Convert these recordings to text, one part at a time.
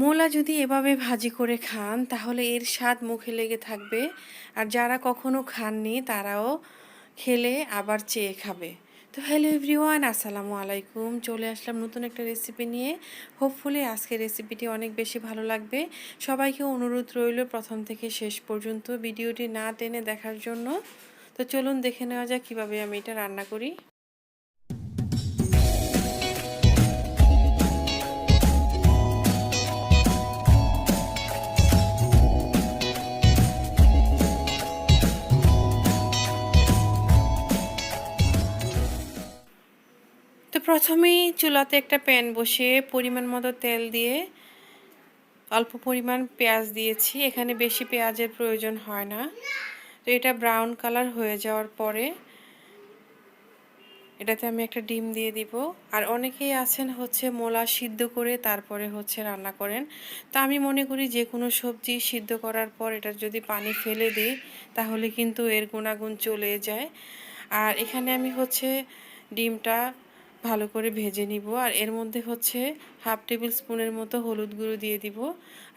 মূলা যদি এভাবে ভাজি করে খান, তাহলে এর স্বাদ মুখে লেগে থাকবে। আর যারা কখনো খাননি, তারাও খেলে আবার চেয়ে খাবে। তো হ্যালো এভরিওয়ান, আসসালামু আলাইকুম। চলে আসলাম নতুন একটা রেসিপি নিয়ে। হোপফুলি আজকের রেসিপিটি অনেক বেশি ভালো লাগবে। সবাইকে অনুরোধ রইল প্রথম থেকে শেষ পর্যন্ত ভিডিওটি না টেনে দেখার জন্য। তো চলুন দেখে নেওয়া যাক কীভাবে আমি এটা রান্না করি। তো প্রথমেই চুলাতে একটা প্যান বসিয়ে পরিমাণ মতো তেল দিয়ে অল্প পরিমাণ পেঁয়াজ দিয়েছি। এখানে বেশি পেঁয়াজের প্রয়োজন হয় না। তো এটা ব্রাউন কালার হয়ে যাওয়ার পরে এটাতে আমি একটা ডিম দিয়ে দিব। আর অনেকেই আছেন হচ্ছে মোলা সিদ্ধ করে তারপরে হচ্ছে রান্না করেন। তা আমি মনে করি যে কোনো সবজি সিদ্ধ করার পর এটা যদি পানি ফেলে দিই, তাহলে কিন্তু এর গুণাগুণ চলে যায়। আর এখানে আমি হচ্ছে ডিমটা ভালো করে ভেজে নিব। আর এর মধ্যে হচ্ছে হাফ টেবিল স্পুনের মতো হলুদ গুঁড়ো দিয়ে দিব।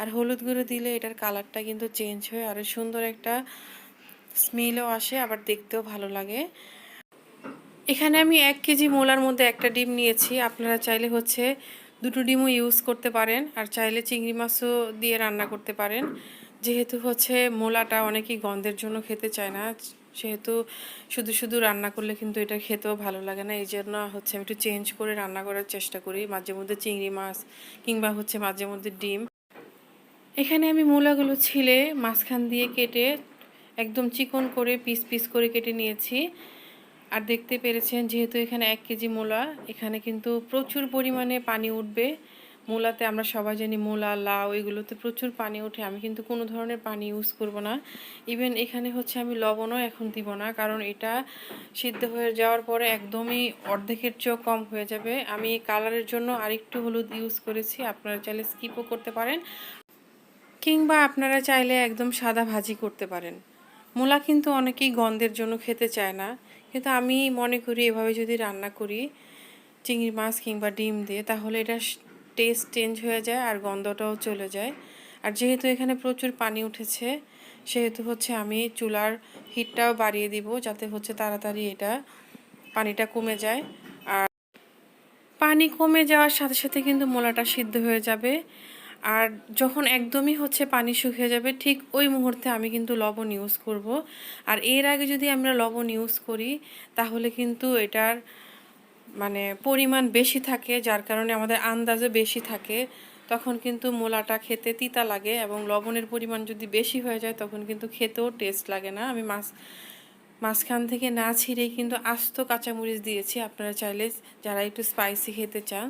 আর হলুদ গুঁড়ো দিলে এটার কালারটা কিন্তু চেঞ্জ হয় আর সুন্দর একটা স্মেলও আসে, আবার দেখতেও ভালো লাগে। এখানে আমি এক কেজি মোলার মধ্যে একটা ডিম নিয়েছি। আপনারা চাইলে হচ্ছে দুটো ডিমও ইউজ করতে পারেন আর চাইলে চিংড়ি মাছও দিয়ে রান্না করতে পারেন। যেহেতু হচ্ছে মোলাটা অনেকেই গন্ধের জন্য খেতে চায় না সেহেতু শুধু শুধু রান্না করলে কিন্তু এটা খেতেও ভালো লাগে না। এই জন্য হচ্ছে আমি একটু চেঞ্জ করে রান্না করার চেষ্টা করি। মাঝে মধ্যে চিংড়ি মাছ কিংবা হচ্ছে মাঝে মধ্যে ডিম। এখানে আমি মূলাগুলো ছিলে মাঝখান দিয়ে কেটে একদম চিকন করে পিস পিস করে কেটে নিয়েছি। আর দেখতে পেরেছেন যেহেতু এখানে এক কেজি মূলা, এখানে কিন্তু প্রচুর পরিমাণে পানি উঠবে। মূলাতে আমরা সবাই জানি মূলা, লাউ এগুলোতে প্রচুর পানি ওঠে। আমি কিন্তু কোনো ধরনের পানি ইউজ করব না। ইভেন এখানে হচ্ছে আমি লবণও এখন দিব না, কারণ এটা সিদ্ধ হয়ে যাওয়ার পরে একদমই অর্ধেকের চেয়েও কম হয়ে যাবে। আমি কালারের জন্য আরেকটু হলুদ ইউজ করেছি, আপনারা চাইলে স্কিপও করতে পারেন। কিংবা আপনারা চাইলে একদম সাদা ভাজি করতে পারেন। মূলা কিন্তু অনেকেই গন্ধের জন্য খেতে চায় না। কিন্তু আমি মনে করি এভাবে যদি রান্না করি, চিংড়ি মাছ কিংবা ডিম দিয়ে, তাহলে এটা টেস্ট চেঞ্জ হয়ে যায় আর গন্ধটাও চলে যায়। আর যেহেতু এখানে প্রচুর পানি উঠেছে, সেহেতু হচ্ছে আমি চুলার হিটটাও বাড়িয়ে দিব যাতে হচ্ছে তাড়াতাড়ি এটা পানিটা কমে যায়। আর পানি কমে যাওয়ার সাথে সাথে কিন্তু মোলাটা সিদ্ধ হয়ে যাবে। আর যখন একদমই হচ্ছে পানি শুকিয়ে যাবে, ঠিক ওই মুহূর্তে আমি কিন্তু লবণ ইউজ করব। আর এর আগে যদি আমরা লবণ ইউজ করি, তাহলে কিন্তু এটার মানে পরিমাণ বেশি থাকে, যার কারণে আমাদের আন্দাজে বেশি থাকে, তখন কিন্তু মোলাটা খেতে তিতা লাগে এবং লবণের পরিমাণ যদি বেশি হয়ে যায়, তখন কিন্তু খেতেও টেস্ট লাগে না। আমি মাছ, মাঝখান থেকে না ছিঁড়েই কিন্তু আস্ত কাঁচামরিচ দিয়েছি। আপনারা চাইলে যারা একটু স্পাইসি খেতে চান,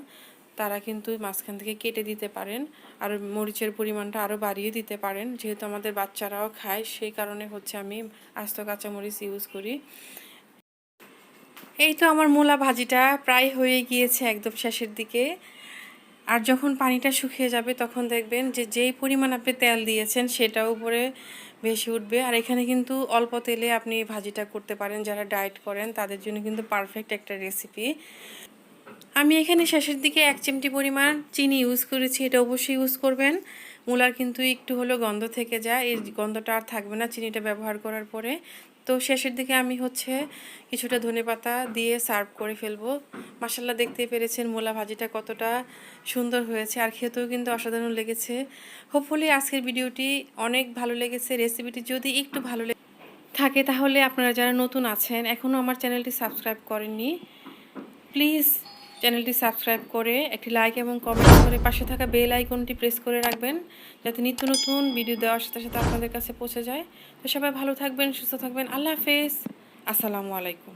তারা কিন্তু মাঝখান থেকে কেটে দিতে পারেন। আর মরিচের পরিমাণটা আরও বাড়িয়ে দিতে পারেন। যেহেতু আমাদের বাচ্চারাও খায়, সেই কারণে হচ্ছে আমি আস্ত কাঁচামরিচ ইউজ করি। এই তো আমার মূলা ভাজিটা প্রায় হয়ে গিয়েছে একদম শেষের দিকে। আর যখন পানিটা শুকিয়ে যাবে, তখন দেখবেন যে যেই পরিমাণ আপনি তেল দিয়েছেন, সেটাও উপরে বেশি উঠবে। আর এখানে কিন্তু অল্প তেলে আপনি ভাজিটা করতে পারেন, যারা ডায়েট করেন, তাদের জন্য কিন্তু পারফেক্ট একটা রেসিপি। আমি এখানে শেষের দিকে এক চিমটি পরিমাণ চিনি ইউজ করেছি, এটা অবশ্যই ইউজ করবেন। মূলার কিন্তু একটু হলো গন্ধ থেকে যায় এই গন্ধটা আর থাকবে না চিনিটা ব্যবহার করার পরে। তো শেষের দিকে আমি হচ্ছে কিছুটা ধনে পাতা দিয়ে সার্ভ করে ফেলব। মাসাল্লা দেখতেই পেরেছেন মূলা ভাজিটা কতটা সুন্দর হয়েছে আর খেতেও কিন্তু অসাধারণ লেগেছে। হোপফুলি আজকের ভিডিওটি অনেক ভালো লেগেছে রেসিপিটি যদি একটু ভালো থাকে তাহলে আপনারা যারা নতুন আছেন এখনও আমার চ্যানেলটি সাবস্ক্রাইব করেননি প্লিজ চ্যানেলটি সাবস্ক্রাইব করে একটি লাইক এবং কমেন্ট করে পাশে থাকা বেল আইকনটি প্রেস করে রাখবেন, যাতে নিত্য নতুন ভিডিও দেওয়ার সাথে সাথে আপনাদের কাছে পৌঁছে যায়। তো সবাই ভালো থাকবেন, সুস্থ থাকবেন। আল্লাহ হাফেজ। আসসালামু আলাইকুম।